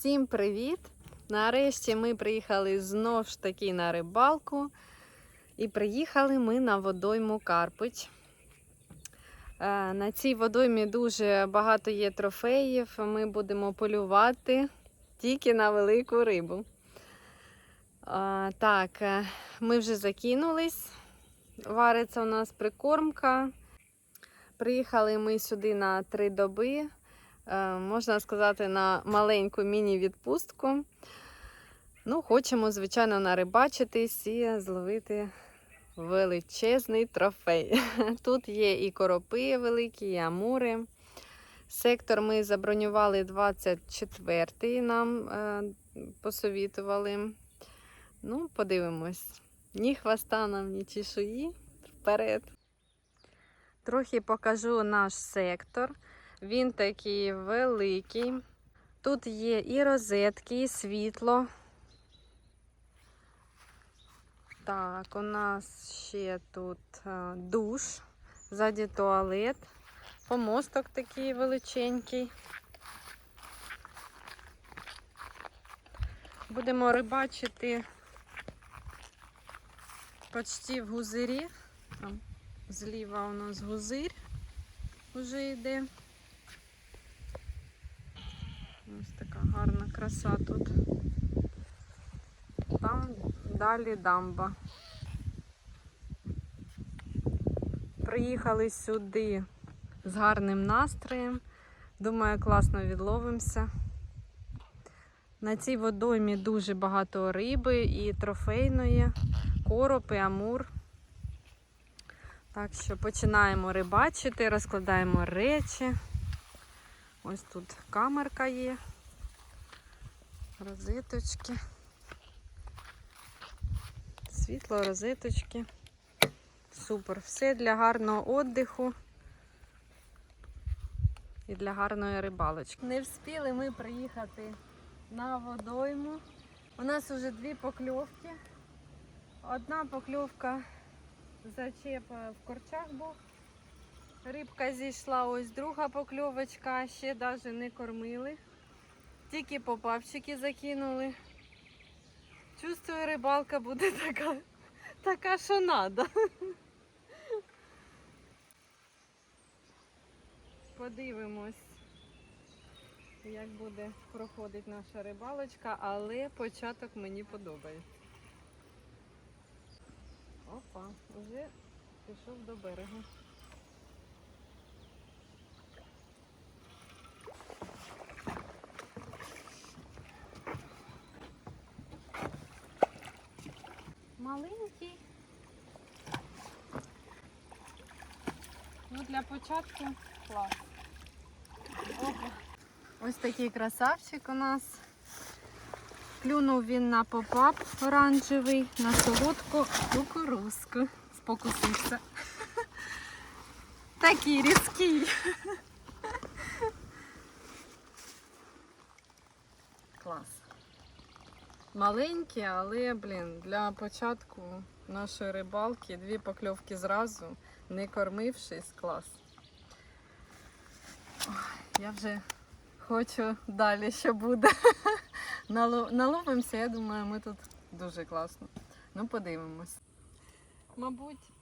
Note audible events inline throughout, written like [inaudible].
Всім привіт! Нарешті ми приїхали знов ж таки на рибалку. І приїхали ми на водойму Карпич. Е, На цій водоймі дуже багато є трофеїв. Ми будемо полювати тільки на велику рибу. Так, е, ми вже закинулись. Вариться у нас прикормка. Приїхали ми сюди на три доби. Е, Можна сказати, на маленьку міні-відпустку. Ну, хочемо, звичайно, нарибачитись і зловити величезний трофей. [laughs] Тут є і коропи великі, і амури. Сектор ми забронювали 24-й, нам е, посовітували. Ну, подивимось. Ні хвоста нам, ні чешуї. Вперед. Трохи покажу наш сектор. Він такий великий. Тут є і розетки, і світло. Так, у нас ще тут е, душ, ззаді туалет, помосток такий величенький. Будемо рибачити почти в гузирі. Там зліва у нас гузир вже йде. Ось така гарна краса тут. Там далі дамба. Приїхали сюди з гарним настроєм. Думаю, класно відловимося. На цій водоймі дуже багато риби і трофейної, короб і амур. Так що починаємо рибачити, розкладаємо речі. Ось тут камерка є, розеточки, світло, розеточки. Супер. Все для гарного віддиху і для гарної рибалочки. Не встигли ми приїхати на водойму. У нас вже дві покльовки. Одна покльовка зачеп в корчах був. Рибка зійшла, ось друга покльовочка, ще навіть не кормили. Тільки попавчики закинули. Чувствую, рибалка буде така, така що надо. Подивимось, як буде проходити наша рибалочка, але початок мені подобається. Опа, вже пішов до берега. Маленький. Ну, для початку клас. Опа. Ось такий красавчик у нас. Клюнув він на попап оранжевий, на солодку кукурузку. Спокусився. [laughs] Такий різкий. Клас. Маленькі, але, блін, для початку нашої рибалки дві покльовки зразу, не кормившись, клас. Я вже хочу далі, що буде. [laughs] Нало- Наловимося, я думаю, ми тут дуже класно. Ну, подивимось. Мабуть,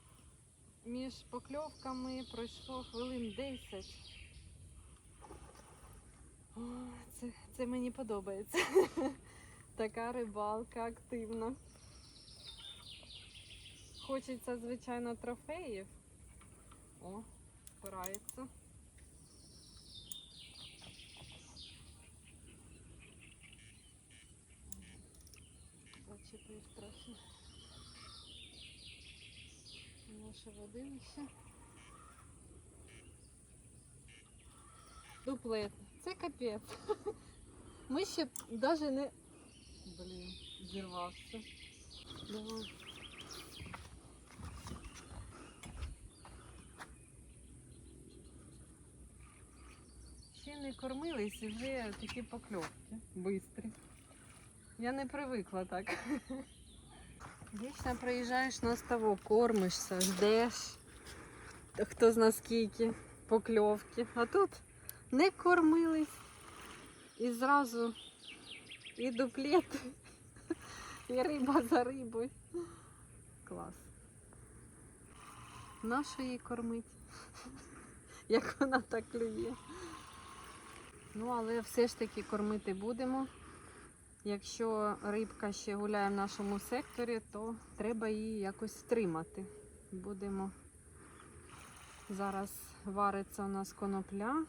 між покльовками пройшло хвилин 10. О, це, це мені подобається. [laughs] Така рибалка активна. Хочеться, звичайно, трофеїв. О, впирається. Зачепив трохи. Наше водилище. Дуплет. Це капець. [laughs] Ми ще навіть не... Блін, зірвався. Давай. Ще не кормились і вже такі покльовки. Бистрі. Я не привикла так. Вічно приїжджаєш на ставок, кормишся, ждеш. Хто зна скільки покльовки. А тут не кормились. І зразу і дуплети, і риба за рибою. Клас. Нащо її кормить? Як вона так клює. Ну, але все ж таки кормити будемо. Якщо рибка ще гуляє в нашому секторі, то треба її якось стримати. Будемо. Зараз вариться у нас конопля,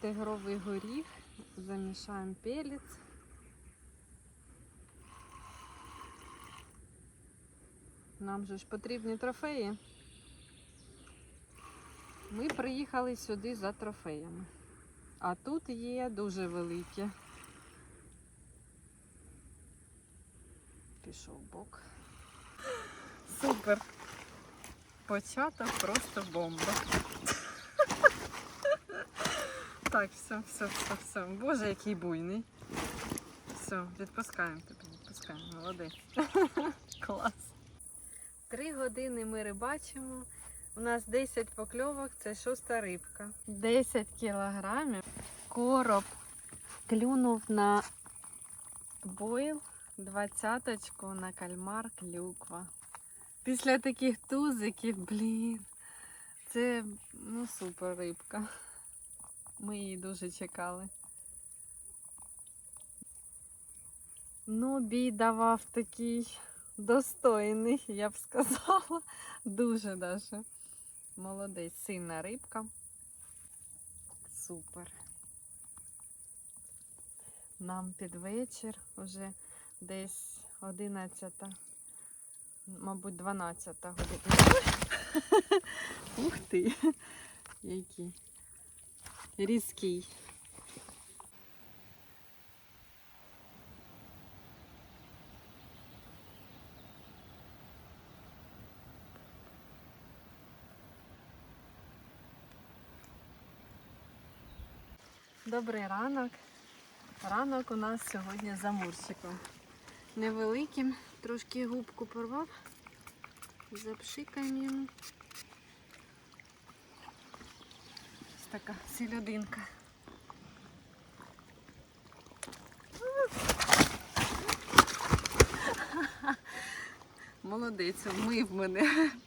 тигровий горіх, замішаємо пелець. Нам же ж потрібні трофеї. Ми приїхали сюди за трофеями. А тут є дуже великі. Пішов бок. Супер. Початок просто бомба. Так, все, все, все, все. Боже, який буйний. Все, відпускаємо тебе, відпускаємо. Молодець. [laughs] Клас. Три години ми рибачимо. У нас 10 покльовок, це шоста рибка. 10 кілограмів. Короб клюнув на бойл, двадцяточку на кальмар клюква. Після таких тузиків, блін, це ну супер рибка. Ми її дуже чекали. Ну, бій давав такий достойний, я б сказала. Дуже даже. Молодець, сильна рибка. Супер. Нам під вечір вже десь 11, мабуть, 12 година. [laughs] Ух ти! Який різкий. Добрий ранок. Ранок у нас сьогодні з амурчиком. Невеликим, трошки губку порвав. Запшикаємо йому. Ось така сільодинка. Молодець, вмив мене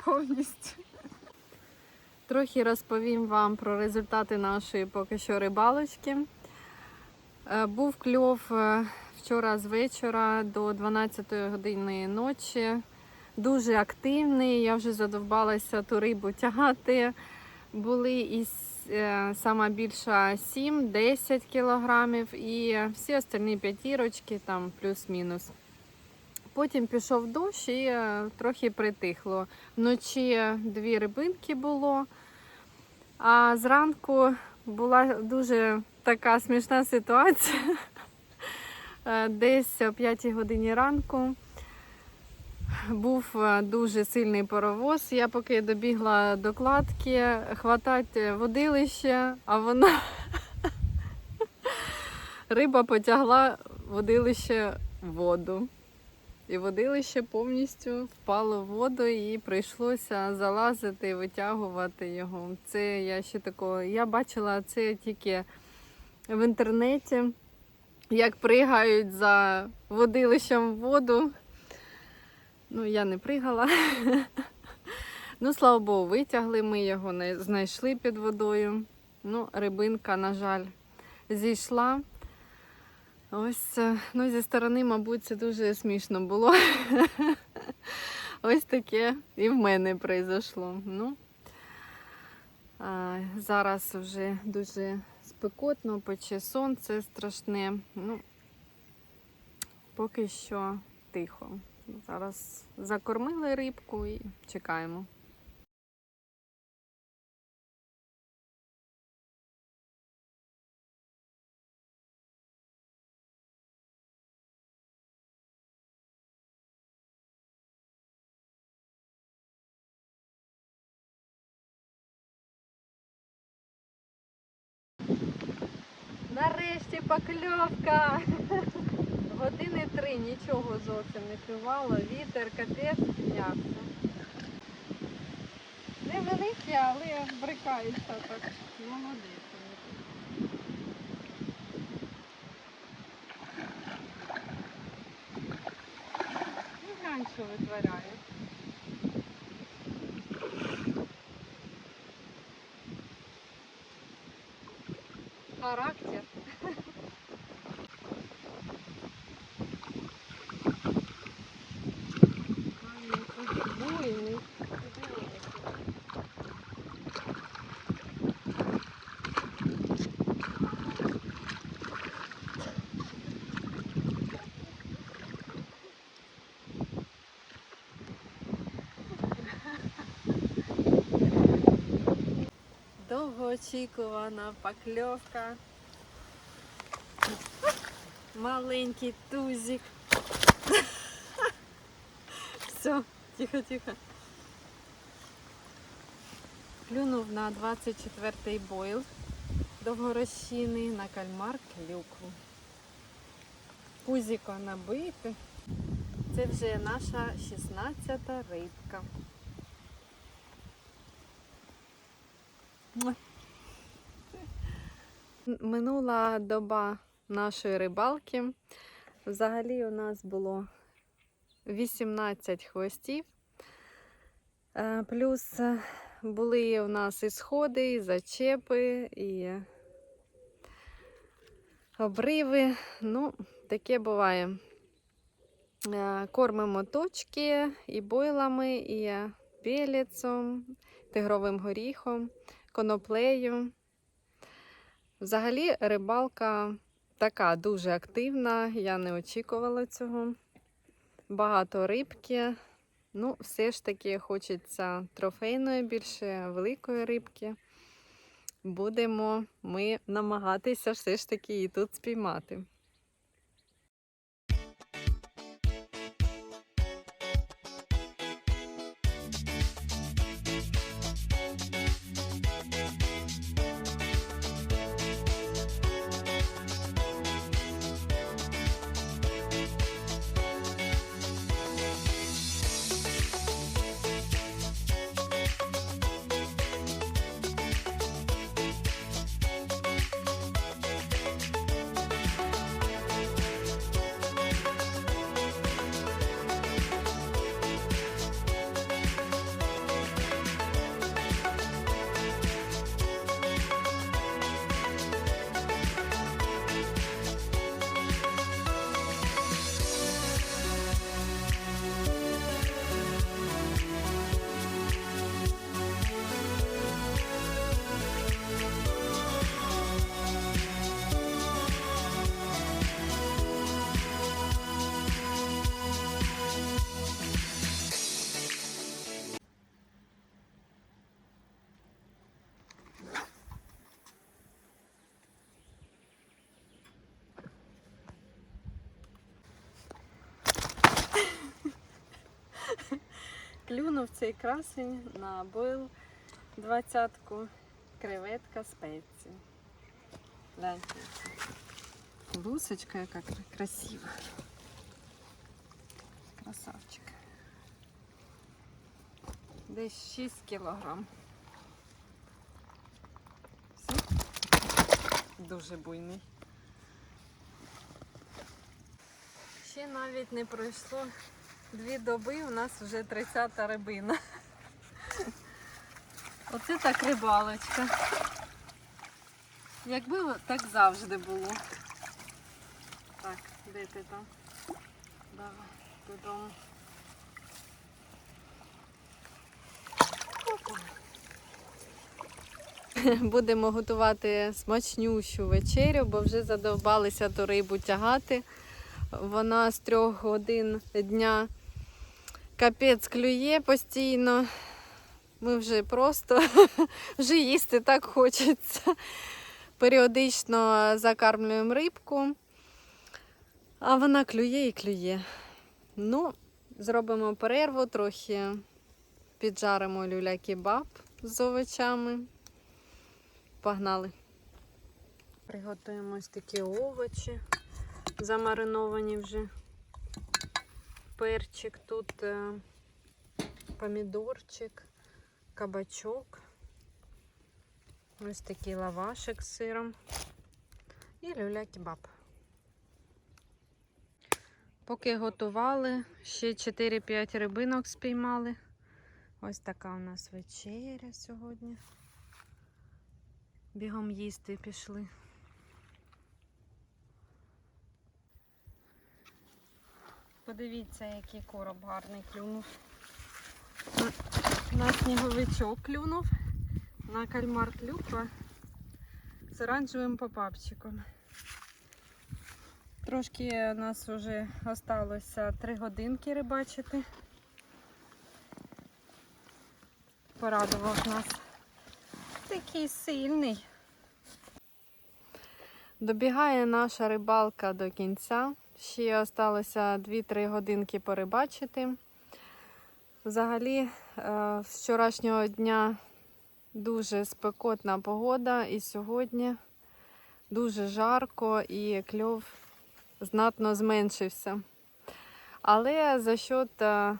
повністю. Трохи розповім вам про результати нашої поки що рибалочки. Е, Був кльов е, вчора з вечора до 12 години ночі. Дуже активний. Я вже задовбалася ту рибу тягати. Були і с- е, сама більша 7-10 кілограмів, і всі остальні п'ятірочки, там плюс-мінус. Потім пішов дощ і е, трохи притихло. Вночі дві рибинки було, а зранку була дуже така смішна ситуація. [laughs] Е, Десь о 5 годині ранку був е, дуже сильний паровоз. Я поки добігла до кладки, хватати водилище, а вона [laughs] риба потягла водилище в воду. І водилище повністю впало в воду і прийшлося залазити, витягувати його. Це я ще такого. Я бачила це тільки в інтернеті, як пригають за водилищем в воду. Ну, я не пригала. [laughs] Ну, слава Богу, витягли ми його, знайшли під водою. Ну, рибинка, на жаль, зійшла. Ось, е, ну, зі сторони, мабуть, це дуже смішно було. [laughs] Ось таке і в мене прийшло. Ну, зараз вже дуже спекотно, пече сонце страшне. Ну, поки що тихо. Зараз закормили рибку і чекаємо. Нарешті покльовка не плювало, вітер, капець піднявся. Невеликі, але брикаються так. Молодий. Не ну, знаю, що витворяє. Довгоочікувана покльовка. Маленький тузик. [laughs] Все, тихо, тихо. Клюнув на 24-й бойл довгорощіний на кальмар клюкву. Пузіко набите. Це вже наша 16-та рибка. Минула доба нашої рибалки. Взагалі у нас було 18 хвостів. Е, Плюс е, були у нас і сходи, і зачепи, і обриви. Ну, таке буває. Е, Кормимо точки і бойлами, і пелецом, тигровим горіхом, коноплею. Взагалі рибалка така дуже активна, я не очікувала цього. Багато рибки. Ну, все ж таки хочеться трофейної, більше великої рибки. Будемо ми намагатися все ж таки її тут спіймати. Цей красень на двадцятку, креветка спеції. Гляньте. Лусочка яка красива. Красавчик. Десь 6 кілограм. Все? Дуже буйний. Ще навіть не пройшло дві доби, у нас вже 30-та рибина. Оце так рибалочка. Якби так завжди було. Так, де ти там? Давай, додому. Будемо готувати смачнющу вечерю, бо вже задовбалися ту рибу тягати. Вона з трьох годин дня капець клює постійно. Ми вже просто [laughs] вже їсти так хочеться. Періодично закармлюємо рибку, а вона клює і клює. Ну, зробимо перерву, трохи піджаримо люля-кебаб з овочами. Погнали. Приготуємо ось такі овочі, замариновані вже. Перчик, тут е, помідорчик, кабачок. Ось такий лавашик з сиром і люля-кебаб. Поки готували, ще 4-5 рибинок спіймали. Ось така у нас вечеря сьогодні. Бігом їсти пішли. Подивіться, який короб гарний клюнув. На, сніговичок клюнув, на кальмар клюква з оранжевим попапчиком. Трошки у нас вже осталося 3 годинки рибачити. Порадував нас. Такий сильний. Добігає наша рибалка до кінця. Ще осталося 2-3 годинки порибачити. Взагалі, е, з вчорашнього дня дуже спекотна погода, і сьогодні дуже жарко і кльов знатно зменшився. Але за счет е,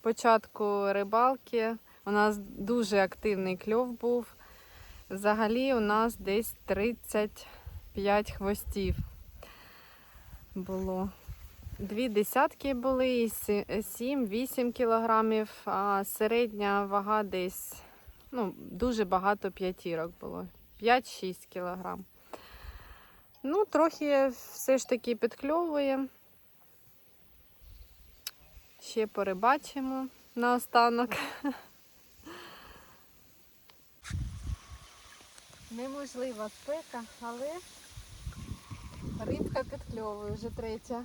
початку рибалки у нас дуже активний кльов був. Взагалі у нас десь 35 хвостів було. Дві десятки були, і 7-8 кілограмів, а середня вага десь ну, дуже багато п'ятірок було. 5-6 кілограм. Ну, трохи все ж таки підкльовує. Ще порибачимо наостанок. Неможлива спека, але рибка підкльовує вже третя.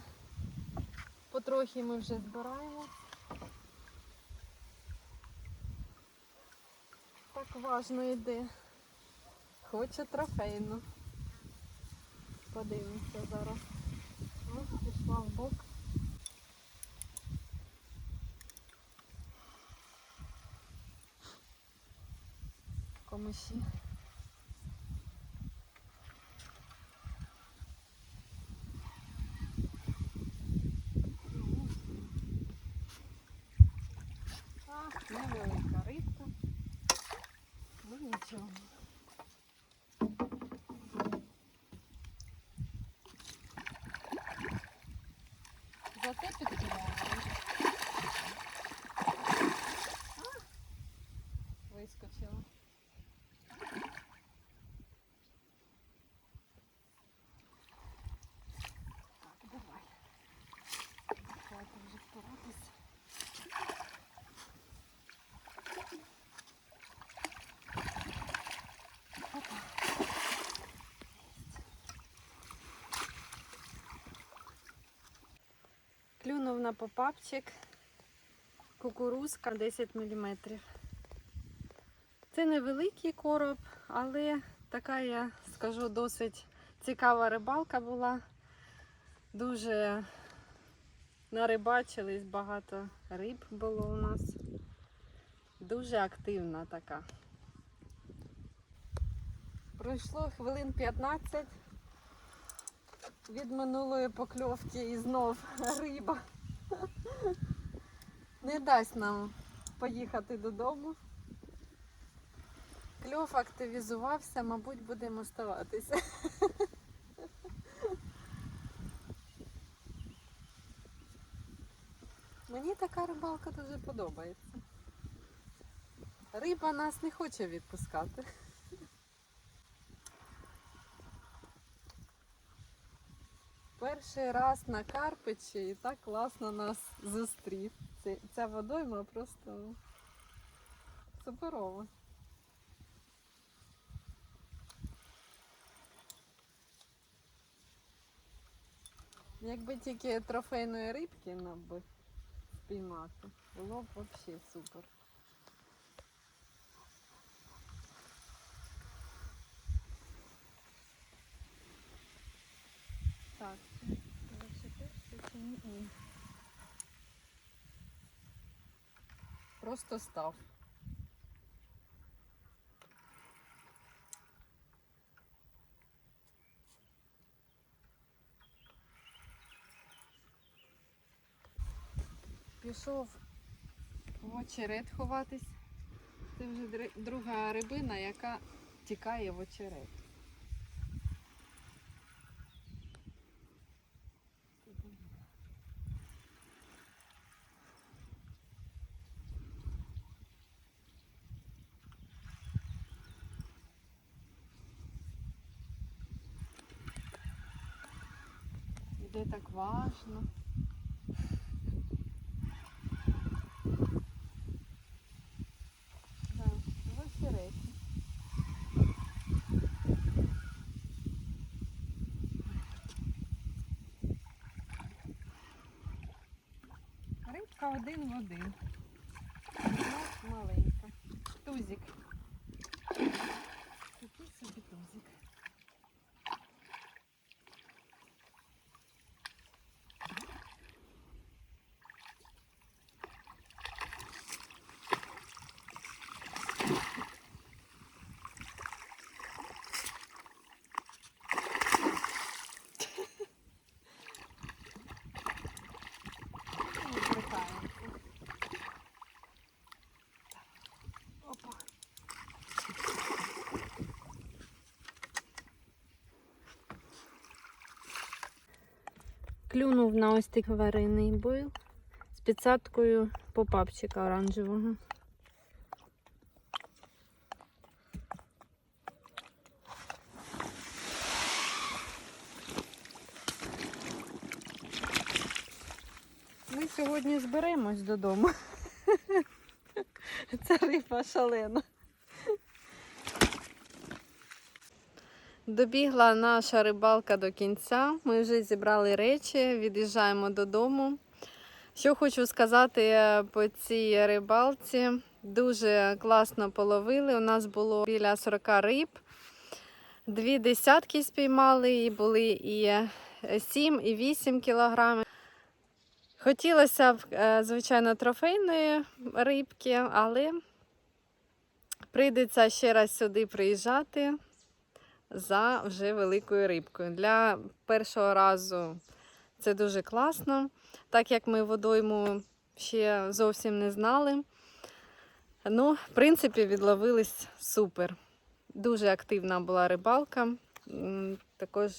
Потрохи ми вже збираємо. Так важно йде. Хоче трофейну. Подивимося зараз. Ось пішла в бок. Комиші. А, невелика рибка. Ну нічого. Зате підкидала. Вискочила. Так, давай. Давайте вже впоратися. Клюнув на попапчик. Кукурузка 10 мм. Це невеликий короб, але така, я скажу, досить цікава рибалка була. Дуже нарибачились, багато риб було у нас. Дуже активна така. Пройшло хвилин 15 від минулої покльовки і знов риба. [laughs] Не дасть нам поїхати додому. Кльов активізувався, мабуть, будемо оставатися. Мені така рибалка дуже подобається. Риба нас не хоче відпускати. Перший раз на Карпичі і так класно нас зустрів. Ця водойма просто суперова. Якби тільки трофейної рибки нам би спіймати, було б взагалі супер. Так. Просто став. пішов в очерет ховатись. Це вже друга рибина, яка тікає в очерет. Де так важно. Рибка один в один. Ну, маленька. Тузик. Такий собі тузик. Ну, брикаємося. Опа. Клюнув на ось такий варений бойл з підсадкою попапчика оранжевого. Ми сьогодні зберемось додому. [laughs] Це риба шалена. Добігла наша рибалка до кінця. Ми вже зібрали речі, від'їжджаємо додому. Що хочу сказати е, по цій рибалці. Дуже класно половили. У нас було біля 40 риб. Дві десятки спіймали, і були і 7, і 8 кілограмів. Хотілося б, е, звичайно, трофейної рибки, але прийдеться ще раз сюди приїжджати за вже великою рибкою. Для першого разу це дуже класно, так як ми водойму ще зовсім не знали. Ну, в принципі, відловились супер. Дуже активна була рибалка. Також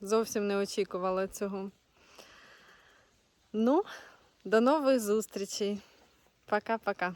зовсім не очікувала цього. Ну, до нових зустрічей. Пока-пока.